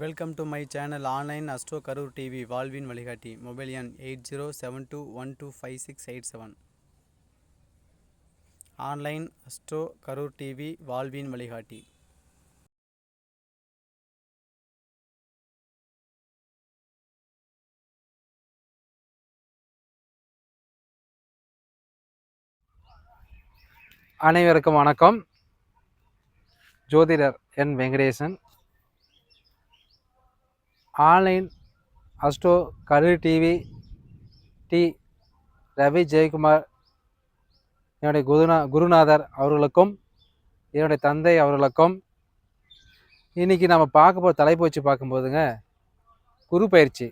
Welcome to my channel online astro Karur TV வாழ்வின் வழிகாட்டி mobile எண் eight zero seven two one two five six eight seven online astro Karur TV வாழ்வின் வழிகாட்டி அனைவருக்கும் வணக்கம். ஜோதிடர் N Venkatesan. Online astro Karur TV T Ravi Jayakumar என்னுடைய குருநா குருநாதர் அவர்களுக்கும் என்னுடைய தந்தை அவர்களுக்கும். இன்றைக்கி நம்ம பார்க்க போகிற தலைப்பு வச்சு பார்க்கும்போதுங்க குரு பயிற்சி.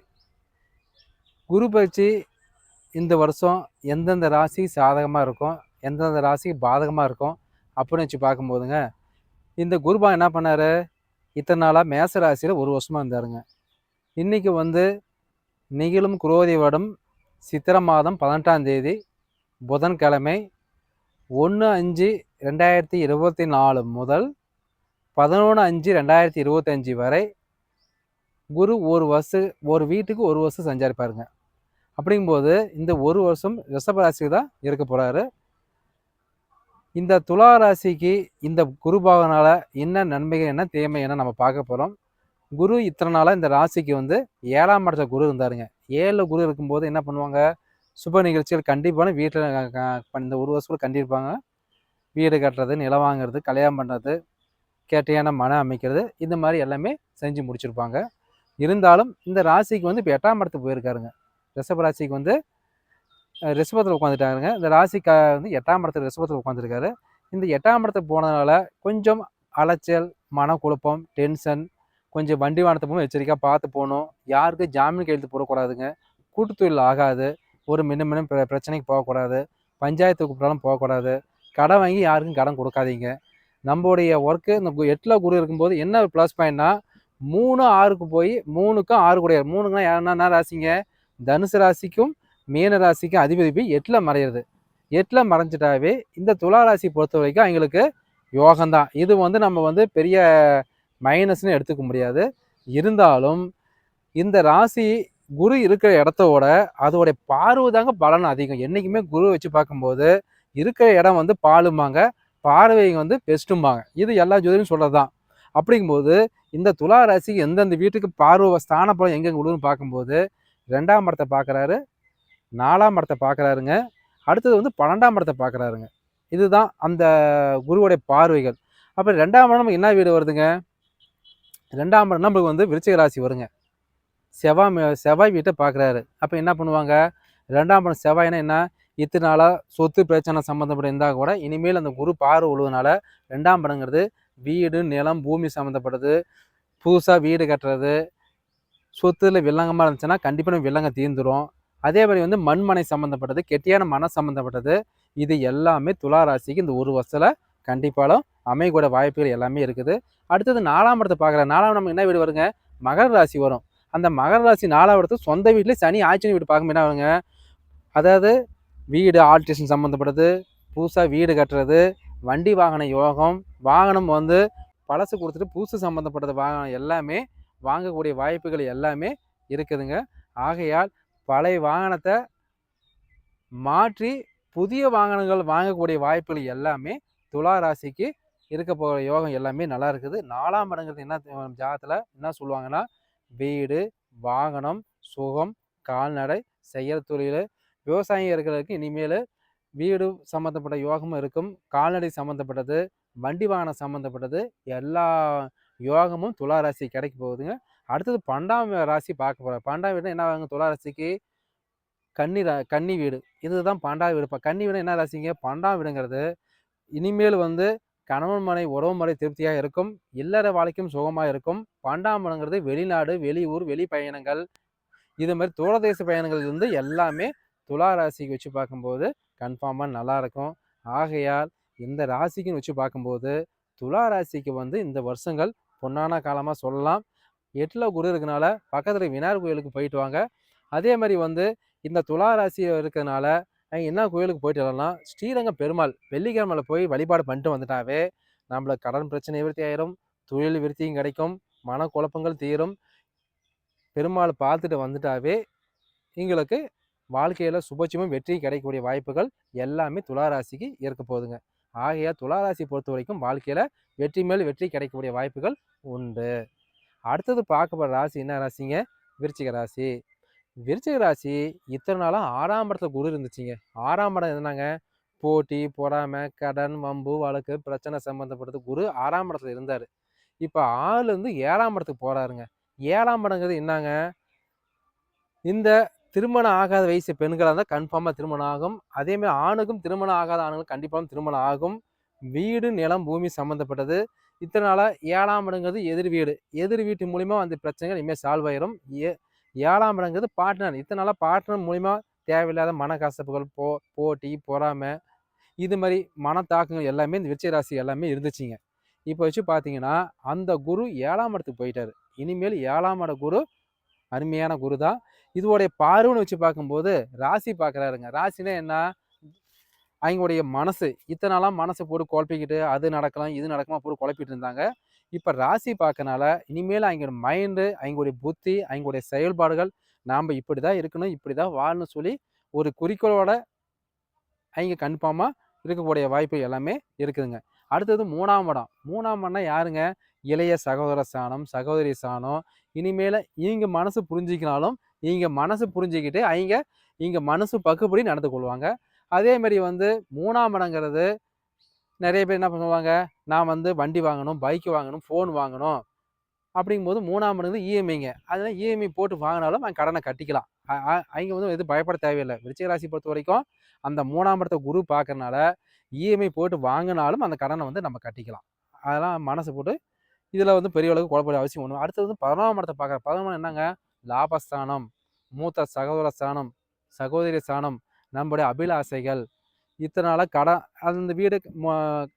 குரு பயிற்சி இந்த வருஷம் எந்தெந்த ராசி சாதகமாக இருக்கும் எந்தெந்த ராசி பாதகமாக இருக்கும் அப்படின்னு வச்சு பார்க்கும்போதுங்க இந்த குருபா என்ன பண்ணார்? இத்தனை நாளாக மேச ராசியில் ஒரு வருஷமாக இருந்தாருங்க. இன்றைக்கி வந்து நிகழும் குரோதி வருடம் சித்திரை மாதம் பதினெட்டாம் தேதி புதன்கிழமை ஒன்று அஞ்சு ரெண்டாயிரத்தி இருபத்தி நாலு முதல் பதினொன்று அஞ்சு ரெண்டாயிரத்தி இருபத்தஞ்சி வரை குரு ஒரு வருஷம் ஒரு வீட்டுக்கு ஒரு வருஷம் சஞ்சாரிப்பாருங்க. அப்படிங்கும்போது இந்த ஒரு வருஷம் ரிஷப ராசிக்கு தான் இருக்க போகிறாரு இந்த துலா ராசிக்கு இந்த குருபாகனால் என்ன நன்மைகள் என்ன தீமை என்ன நம்ம பார்க்க போகிறோம் குரு இத்தனை நாளாக இந்த ராசிக்கு வந்து ஏழாம் இடத்துல குரு இருந்தாருங்க. ஏழில் குரு இருக்கும்போது என்ன பண்ணுவாங்க? சுப நிகழ்ச்சிகள் கண்டிப்பான வீட்டில் இந்த ஒரு வருஷத்துல கண்டிப்பாங்க. வீடு கட்டுறது நிலம் வாங்குறது கல்யாணம் பண்ணுறது கேட்டையான மனம் அமைக்கிறது இந்த மாதிரி எல்லாமே செஞ்சு முடிச்சிருப்பாங்க. இருந்தாலும் இந்த ராசிக்கு வந்து இப்போ எட்டாம் இடத்துக்கு போயிருக்காருங்க. ரிஷப ராசிக்கு வந்து ரிஷபத்தில் உட்காந்துட்டாருங்க இந்த ராசிக்கா வந்து எட்டாம் இடத்துல ரிஷபத்தில் உட்காந்துருக்காரு இந்த எட்டாம் இடத்துக்கு போனதுனால கொஞ்சம் அலைச்சல் மனக்குழப்பம் டென்ஷன் கொஞ்சம் வண்டி வாகனத்தை போகும் எச்சரிக்கையாக பார்த்து போகணும். யாருக்கும் ஜாமீன் கையெழுத்து போடக்கூடாதுங்க. கூட்டுத்தொழில் ஆகாது. ஒரு மின்ன மின்னும் பிர பிரச்சனைக்கு போகக்கூடாது. பஞ்சாயத்து கூப்பிட்டாலும் போகக்கூடாது. கடன் வாங்கி யாருக்கும் கடன் கொடுக்காதீங்க. நம்மளுடைய ஒர்க்கு இந்த எட்டில் குரு இருக்கும்போது என்ன ப்ளஸ் பாயிண்ட்னா மூணு ஆறுக்கு போய் மூணுக்கும் ஆறு கிடையாது மூணுக்குனா என்ன ராசிங்க? தனுசு ராசிக்கும் மீன ராசிக்கும் அதிபதி போய் எட்டில் மறையிறது. எட்டில் மறைஞ்சிட்டாவே இந்த துலா ராசி பொறுத்த வரைக்கும் அவங்களுக்கு யோகம்தான். இது வந்து நம்ம வந்து பெரிய மைனஸ்னு எடுத்துக்க முடியாது. இருந்தாலும் இந்த ராசி குரு இருக்கிற இடத்தோட அதோடைய பார்வை தாங்க பலன் அதிகம். என்றைக்குமே குரு வச்சு பார்க்கும்போது இருக்கிற இடம் வந்து பாலுமாங்க பார்வைங்க வந்து பெஸ்ட்டும்பாங்க. இது எல்லா ஜோதியும் சொல்கிறது தான் அப்படிங்கும்போது இந்த துலா ராசிக்கு எந்தெந்த வீட்டுக்கு பார்வை ஸ்தான பலம் எங்கெங்கே விழுன்னு பார்க்கும்போது ரெண்டாம் இடத்தை பார்க்குறாரு நாலாம் இடத்தை பார்க்குறாருங்க. அடுத்தது வந்து பன்னெண்டாம் இடத்தை பார்க்குறாருங்க. இதுதான் அந்த குருவுடைய பார்வைகள். அப்போ ரெண்டாம் இடம் என்ன வீடு வருதுங்க? ரெண்டாம் இடம் நம்மளுக்கு வந்து விருச்சிக ராசி வருங்க. செவ்வாய் செவ்வாய் வீட்டை பார்க்குறாரு அப்போ என்ன பண்ணுவாங்க? ரெண்டாம் படம் செவ்வாய்னா என்ன? இத்தனை நாளாக சொத்து பிரச்சனை சம்மந்தப்பட்ட இருந்தால் கூட இனிமேல் அந்த குரு பார்வை உழுவதுனால ரெண்டாம் படங்கிறது வீடு நிலம் பூமி சம்மந்தப்பட்டது புதுசாக வீடு கட்டுறது. சொத்துல வில்லங்கமாக இருந்துச்சுன்னா கண்டிப்பாக வில்லங்க தீர்ந்துடும் அதே மாதிரி வந்து மண்மனை சம்மந்தப்பட்டது கெட்டியான மனம் சம்மந்தப்பட்டது இது எல்லாமே துலா ராசிக்கு இந்த ஒரு வருஷத்தில் கண்டிப்பாலும் அமையக்கூட வாய்ப்புகள் எல்லாமே இருக்குது. அடுத்தது நாலாம் இடத்தை பார்க்குற நாலாம் நம்ம என்ன வீடு வருங்க? மகர ராசி வரும். அந்த மகர ராசி நாலாம் இடத்து சொந்த வீட்டில் சனி ஆட்சி வீடு பார்க்கும் என்ன வருங்க? அதாவது வீடு ஆல்ட்ரேஷன் சம்மந்தப்பட்டது புதுசாக வீடு கட்டுறது வண்டி வாகன யோகம் வாகனம் வந்து பழசு கொடுத்துட்டு புதுசு சம்மந்தப்பட்டது வாகனம் எல்லாமே வாங்கக்கூடிய வாய்ப்புகள் எல்லாமே இருக்குதுங்க. ஆகையால் பழைய வாகனத்தை மாற்றி புதிய வாகனங்கள் வாங்கக்கூடிய வாய்ப்புகள் எல்லாமே துலா ராசிக்கு இருக்க போகிற யோகம் எல்லாமே நல்லா இருக்குது. நாலாம் இடங்கிறது என்ன ஜாதத்தில் என்ன சொல்லுவாங்கன்னா வீடு வாகனம் சுகம் கால்நடை செய்கிற தொழில் விவசாயம் இருக்கிறதுக்கு இனிமேல் வீடு சம்மந்தப்பட்ட யோகமும் இருக்கும். கால்நடை சம்மந்தப்பட்டது வண்டி வாகனம் சம்மந்தப்பட்டது எல்லா யோகமும் துலா ராசி கிடைக்க போகுதுங்க. அடுத்தது பன்னெண்டாம் ராசி பார்க்க போகிறேன் பன்னெண்டாம் வீடு என்ன ஆகுங்க துலா ராசிக்கு கன்னி கன்னி வீடு. இதுதான் பன்னெண்டாம் வீடு. இப்போ கன்னி வீடு என்ன ராசிங்க? பன்னெண்டாம் வீடுங்கிறது இனிமேல் வந்து கணவன் மனை உறவு முறை திருப்தியாக இருக்கும். இல்லற வாழ்க்கையும் சுகமாக இருக்கும். பன்னெண்டாம் இடங்கிறது வெளிநாடு வெளியூர் வெளி பயணங்கள் இது மாதிரி தூரதேச பயணங்கள் இருந்து எல்லாமே துலா ராசிக்கு வச்சு பார்க்கும்போது கன்ஃபார்மாக நல்லாயிருக்கும் ஆகையால் இந்த ராசிக்குன்னு வச்சு பார்க்கும்போது துலா ராசிக்கு வந்து இந்த வருஷங்கள் பொன்னான காலமாக சொல்லலாம். எட்டில் குரு இருக்கனால பக்கத்தில் விநாயகர் கோயிலுக்கு போயிட்டு வாங்க. அதே மாதிரி வந்து இந்த துலா ராசி இருக்கிறதுனால என்ன கோயிலுக்கு போயிட்டு வரலாம் ஸ்ரீரங்கம் பெருமாள் வெள்ளிக்கிழமையில் போய் வழிபாடு பண்ணிட்டு வந்துட்டாவே நம்மளை கடன் பிரச்சனை விருத்தி ஆயிரும் தொழில் விருத்தியும் கிடைக்கும் மனக்குழப்பங்கள் தீரும். பெருமாள் பார்த்துட்டு வந்துட்டாவே எங்களுக்கு வாழ்க்கையில் சுபட்சமும் வெற்றியும் கிடைக்கக்கூடிய வாய்ப்புகள் எல்லாமே துளாராசிக்கு இருக்க போகுதுங்க. ஆகையா துளாராசி பொறுத்த வரைக்கும் வாழ்க்கையில் வெற்றி மேல் வெற்றி கிடைக்கக்கூடிய வாய்ப்புகள் உண்டு. அடுத்தது பார்க்கப்படுற ராசி என்ன ராசிங்க? விருச்சிக ராசி. விருச்சிக ராசி இத்தனை நாளாக ஆறாம் இடத்துல குரு இருந்துச்சுங்க. ஆறாம் இடம் என்னங்க போட்டி பொறாமை கடன் வம்பு வழக்கு பிரச்சனை சம்மந்தப்பட்டது குரு ஆறாம் இடத்துல இருந்தார். இப்போ ஆறுலேருந்து ஏழாம் இடத்துக்கு போகிறாருங்க ஏழாம் இடங்கிறது என்னங்க? இந்த திருமணம் ஆகாத வயசு பெண்களாக இருந்தால் கன்ஃபார்மாக திருமணம் ஆகும். அதேமாதிரி ஆணுக்கும் திருமணம் ஆகாத ஆணுகளும் கண்டிப்பாக திருமணம் ஆகும். வீடு நிலம் பூமி சம்மந்தப்பட்டது இத்தனை நாளாக ஏழாம் இடங்கிறது எதிர் வீடு. எதிர் வீட்டு மூலிமா அந்த பிரச்சனைகள் இனிமேல் சால்வ் ஆயிரும். ஏ ஏழாம் இடங்கிறது பார்ட்னர் இத்தனை நாளாக பார்ட்னர் மூலிமா தேவையில்லாத மனக்கசப்புகள் போ போட்டி பொறாமை இது மாதிரி மனத்தாக்கங்கள் எல்லாமே இந்த விருச்சிக ராசி எல்லாமே இருந்துச்சுங்க. இப்போ வச்சு பார்த்தீங்கன்னா அந்த குரு ஏழாம் இடத்துக்கு போயிட்டார். இனிமேல் ஏழாம் இட குரு அருமையான குரு தான் இதோடைய பார்வைன்னு வச்சு பார்க்கும்போது ராசி பார்க்குறாருங்க ராசினா என்ன? அவங்களுடைய மனசு. இத்தனை நாளாக மனசை போட்டு குழப்பிக்கிட்டு அது நடக்கலாம் இது நடக்குமா போட்டு குழப்பிட்டு இருந்தாங்க. இப்போ ராசி பார்க்கனால இனிமேல் அவங்களோட மைண்டு அவங்களுடைய புத்தி அவங்களுடைய செயல்பாடுகள் நாம் இப்படி தான் இருக்கணும் இப்படி தான் வாழணும் சொல்லி ஒரு குறிக்கோளோட அவங்க கன்ஃபார்மாக இருக்கக்கூடிய வாய்ப்பு எல்லாமே இருக்குதுங்க. அடுத்தது மூணாம் இடம். மூணாம் இடம்னா யாருங்க? இளைய சகோதர சாணம் சகோதரி சாணம் இனிமேல் இவங்க மனசு புரிஞ்சிக்கினாலும் இவங்க மனசு புரிஞ்சுக்கிட்டு அவங்க இங்கே மனசு பக்குப்படி நடந்து கொள்வாங்க. அதே மாதிரி வந்து மூணாம் இடங்கிறது நிறைய பேர் என்ன பண்ணுவாங்க? நான் வந்து வண்டி வாங்கணும் பைக் வாங்கணும் ஃபோன் வாங்கணும் அப்படிங்கும்போது மூணாம் இடங்கிறது இஎம்ஐங்க அதனால் இஎம்ஐ போட்டு வாங்கினாலும் அவன் கடனை கட்டிக்கலாம். அவங்க வந்து எதுவும் பயப்பட தேவையில்லை. விருச்சிக ராசி பொறுத்த வரைக்கும் அந்த மூணாம் இடத்த குரு பார்க்கறனால இஎம்ஐ போட்டு வாங்கினாலும் அந்த கடனை வந்து நம்ம கட்டிக்கலாம். அதெல்லாம் மனசு போட்டு இதில் வந்து பெரிய அளவுக்கு குழப்பட அவசியம் ஒன்று அடுத்தது வந்து பதினோராம் இடத்தை பார்க்குற பதினொன்று என்னங்க? லாபஸ்தானம் மூத்த சகோதர ஸ்தானம் சகோதரி ஸ்தானம் நம்முடைய அபிலாசைகள் இத்தனை நாளாக கடன் அந்த வீடு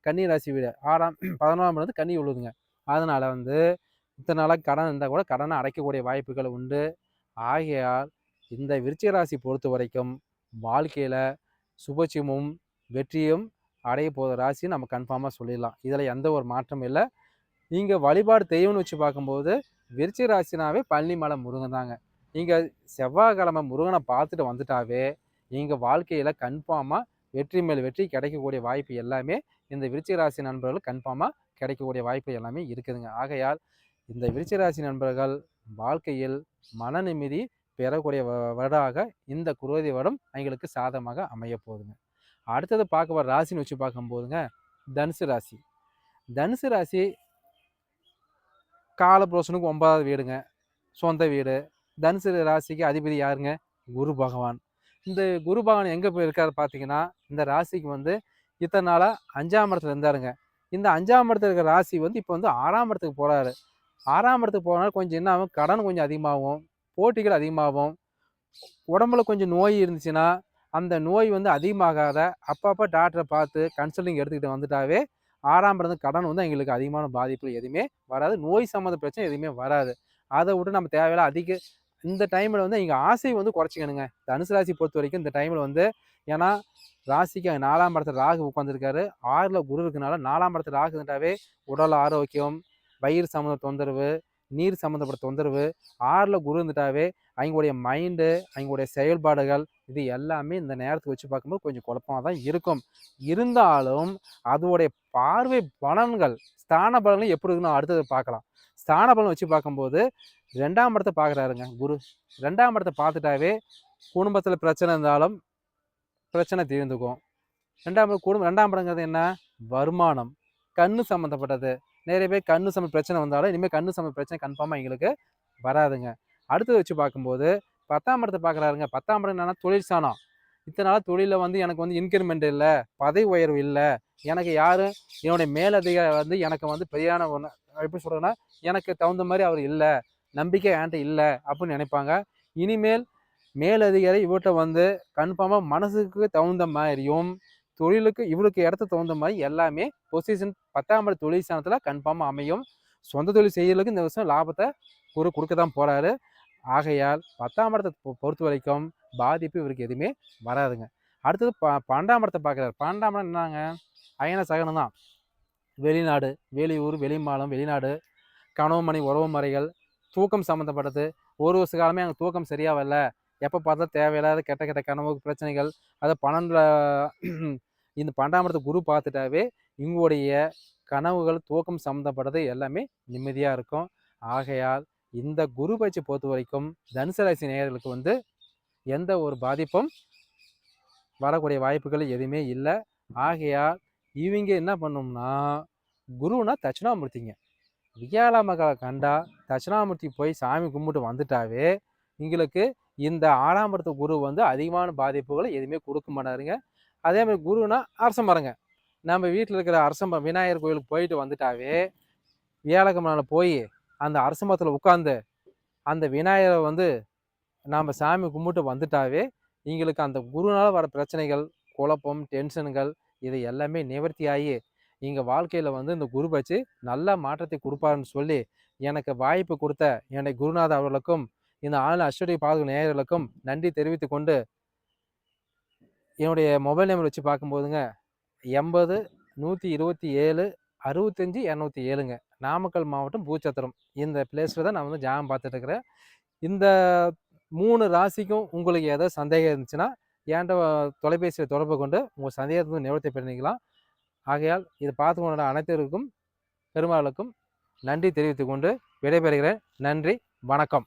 கன்னி ராசி வீடு. ஆறாம் பதினோராம் வந்து கன்னி உழுதுங்க அதனால் வந்து இத்தனை நாளாக கடன் இருந்தால் கூட கடனை அடைக்கக்கூடிய வாய்ப்புகள் உண்டு. ஆகையால் இந்த விருச்சிக ராசி பொறுத்த வரைக்கும் வாழ்க்கையில் சுபட்சியமும் வெற்றியும் அடைய போகிற ராசி நம்ம கன்ஃபார்மாக சொல்லிடலாம். இதில் எந்த ஒரு மாற்றமும் இல்லை. நீங்கள் வழிபாடு தெய்வம்னு வச்சு பார்க்கும்போது விருச்சிக ராசினாவே பழனிமலை முருகன் தாங்க. நீங்கள் செவ்வாய்க்கிழமை முருகனை பார்த்துட்டு வந்துட்டாவே எங்கள் வாழ்க்கையில் கன்ஃபார்மாக வெற்றி மேல் வெற்றி கிடைக்கக்கூடிய வாய்ப்பு எல்லாமே இந்த விருச்சிக ராசி நண்பர்கள் கன்ஃபார்மாக கிடைக்கக்கூடிய வாய்ப்பு எல்லாமே இருக்குதுங்க. ஆகையால் இந்த விருச்சிக ராசி நண்பர்கள் வாழ்க்கையில் மன நிம்மதி பெறக்கூடிய வருடாக இந்த குரோதி வருடம் அவங்களுக்கு சாதகமாக அமைய போகுதுங்க. அடுத்தது பார்க்க வர ராசின்னு வச்சு பார்க்கும்போதுங்க தனுசு ராசி. தனுசு ராசி காலபுரோஷனுக்கு ஒன்பதாவது வீடுங்க. சொந்த வீடு. தனுசு ராசிக்கு அதிபதி யாருங்க? குரு பகவான். இந்த குரு பகவான் எங்கே போய் இருக்காரு பார்த்தீங்கன்னா இந்த ராசிக்கு வந்து இத்தனை நாளாக அஞ்சாம் இடத்துல இருந்தாருங்க. இந்த அஞ்சாம் இடத்துல இருக்கிற ராசி வந்து இப்போ வந்து ஆறாம் இடத்துக்கு போகிறாரு ஆறாம் இடத்துக்கு போகிறனால கொஞ்சம் என்ன ஆகும்? கடன் கொஞ்சம் அதிகமாகும். போட்டிகள் அதிகமாகும். உடம்புல கொஞ்சம் நோய் இருந்துச்சுன்னா அந்த நோய் வந்து அதிகமாகாத அப்பப்போ டாக்டரை பார்த்து கன்சல்டிங் எடுத்துக்கிட்டு வந்துட்டாவே ஆறாம் இடம் கடன் வந்து எங்களுக்கு அதிகமான பாதிப்பு எதுவுமே வராது. நோய் சம்மந்த பிரச்சனை எதுவுமே வராது. அதை விட்டு நம்ம தேவையில்ல அதிக இந்த டைமில் வந்து எங்கள் ஆசை வந்து குறைச்சிக்கணுங்க. தனுசு ராசி பொறுத்த வரைக்கும் இந்த டைமில் வந்து ஏன்னா ராசிக்கு நாலாம் இடத்துல ராகு உட்காந்துருக்காரு ஆறில் குரு இருக்கனால நாலாம் இடத்துல ராகு இருந்துட்டாவே உடல் ஆரோக்கியம் வயிறு சம்மந்த தொந்தரவு நீர் சம்மந்தப்பட்ட தொந்தரவு ஆறில் குரு இருந்துட்டாவே அவங்களுடைய மைண்டு அவங்களுடைய செயல்பாடுகள் இது எல்லாமே இந்த நேரத்துக்கு வச்சு பார்க்கும்போது கொஞ்சம் குழப்பமாக தான் இருக்கும். இருந்தாலும் அதோடைய பார்வை பலன்கள் ஸ்தான பலன்கள் எப்படி இருக்குன்னு அடுத்தது பார்க்கலாம். ஸ்தான பலன் வச்சு பார்க்கும்போது ரெண்டாம் இடத்தை பார்க்குறாருங்க குரு. ரெண்டாம் இடத்தை பார்த்துட்டாவே குடும்பத்தில் பிரச்சனை இருந்தாலும் பிரச்சனை தீர்ந்துக்கும். ரெண்டாம் குடும்பம் ரெண்டாம் படங்கிறது என்ன? வருமானம். கண்ணு சம்மந்தப்பட்டது நிறைய பேர் கண்ணு சம்மந்த பிரச்சனை வந்தாலும் இனிமேல் கண்ணு சம்மந்த பிரச்சனை கன்ஃபார்மாக எங்களுக்கு வராதுங்க. அடுத்தது வச்சு பார்க்கும்போது பத்தாம் இடத்தை பார்க்குறாருங்க. பத்தாம் படம் என்னென்னா தொழில் சாணம் இத்தனை நாள் தொழிலில் வந்து எனக்கு வந்து இன்க்ரிமெண்ட் இல்லை பதவி உயர்வு இல்லை. எனக்கு யாரும் என்னுடைய மேலதிகாரி வந்து எனக்கு வந்து பெரியான ஒன்று எப்படி சொல்கிறேன்னா எனக்கு தகுந்த மாதிரி அவர் இல்லை நம்பிக்கை என்கிட்ட இல்லை அப்படின்னு நினைப்பாங்க. இனிமேல் மேலதிகாரி இவர்கிட்ட வந்து கன்ஃபார்மாக மனசுக்கு தகுந்த மாதிரியும் தொழிலுக்கு இவளுக்கு இடத்த தகுந்த மாதிரி எல்லாமே பொசிஷன் பத்தாம் இட தொழில் ஸ்தானத்தில் கன்ஃபார்மாக அமையும். சொந்த தொழில் செய்யறதுக்கு இந்த வருஷம் லாபத்தை ஒரு கொடுக்க தான் போகிறாரு ஆகையால் பத்தாம் இடத்தை பொ- பொறுத்த வரைக்கும் பாதிப்பு இவருக்கு எதுவுமே வராதுங்க. அடுத்தது ப பன்னெண்டாம் இடத்தை பார்க்குறாரு. பன்னெண்டாம் இடம் என்னங்க? அயன சகனம் தான். வெளிநாடு வெளியூர் வெளிமாலம் வெளிநாடு கனவு மணி உறவு முறைகள் தூக்கம் சம்மந்தப்பட்டது ஒரு வருஷ காலமே அங்கே தூக்கம் சரியாக வரல. எப்போ பார்த்தா தேவையில்லாத கெட்ட கெட்ட கனவு பிரச்சனைகள். அதை பன்னெண்டில் இந்த பன்னெண்டாம் குரு பார்த்துட்டாவே இவங்களுடைய கனவுகள் தூக்கம் சம்மந்தப்பட்டது எல்லாமே நிம்மதியாக இருக்கும். ஆகையால் இந்த குரு பயிற்சி பொறுத்த வரைக்கும் தனுசு ராசி நேயர்களுக்கு வந்து எந்த ஒரு பாதிப்பும் வரக்கூடிய வாய்ப்புகள் எதுவுமே இல்லை. ஆகையால் இவங்க என்ன பண்ணோம்னா குருனா தட்சிணாமூர்த்திங்க. வியாழமகளை கண்டா தட்சிணாமூர்த்தி போய் சாமி கும்பிட்டு வந்துட்டாவே எங்களுக்கு இந்த ஆறாம் குரு வந்து அதிகமான பாதிப்புகளை எதுவுமே கொடுக்க மாட்டாருங்க. அதே மாதிரி குருனா அரச மரங்க. நம்ம வீட்டில் இருக்கிற அரச மரம் விநாயகர் கோயிலுக்கு போயிட்டு வந்துட்டாவே வியாழக்கிழமை போய் அந்த அரச மரத்தில் உட்காந்து அந்த விநாயகரை வந்து நாம் சாமி கும்பிட்டு வந்துட்டாவே எங்களுக்கு அந்த குருனால் வர பிரச்சனைகள் குழப்பம் டென்ஷன்கள் இது எல்லாமே நிவர்த்தி ஆகி எங்கள் வாழ்க்கையில் வந்து இந்த குரு பச்சு நல்ல மாற்றத்தை கொடுப்பாருன்னு சொல்லி எனக்கு வாய்ப்பு கொடுத்த என்னுடைய குருநாத அவர்களுக்கும் இந்த ஆள் அஸ்வடி பாதுக நேயர்களுக்கும் நன்றி தெரிவித்து கொண்டு என்னுடைய மொபைல் நம்பர் வச்சு பார்க்கும்போதுங்க எண்பது நூற்றி இருபத்தி ஏழு அறுபத்தஞ்சி இரநூத்தி ஏழுங்க. நாமக்கல் மாவட்டம் பூச்சத்திரம். இந்த பிளேஸில் தான் நான் வந்து ஜாம் பார்த்துட்ருக்குறேன் இந்த மூணு ராசிக்கும் உங்களுக்கு ஏதாவது சந்தேகம் இருந்துச்சுன்னா என்கிட்ட தொலைபேசியில் தொடர்பு கொண்டு உங்கள் சந்தேகத்தை வந்து நிவர்த்தி பண்ணிக்கலாம். ஆகையால் இதை பார்த்து கொண்ட அனைத்திற்கும் பெருமாளுக்கும் நன்றி தெரிவித்துக்கொண்டு விடைபெறுகிறேன். நன்றி வணக்கம்.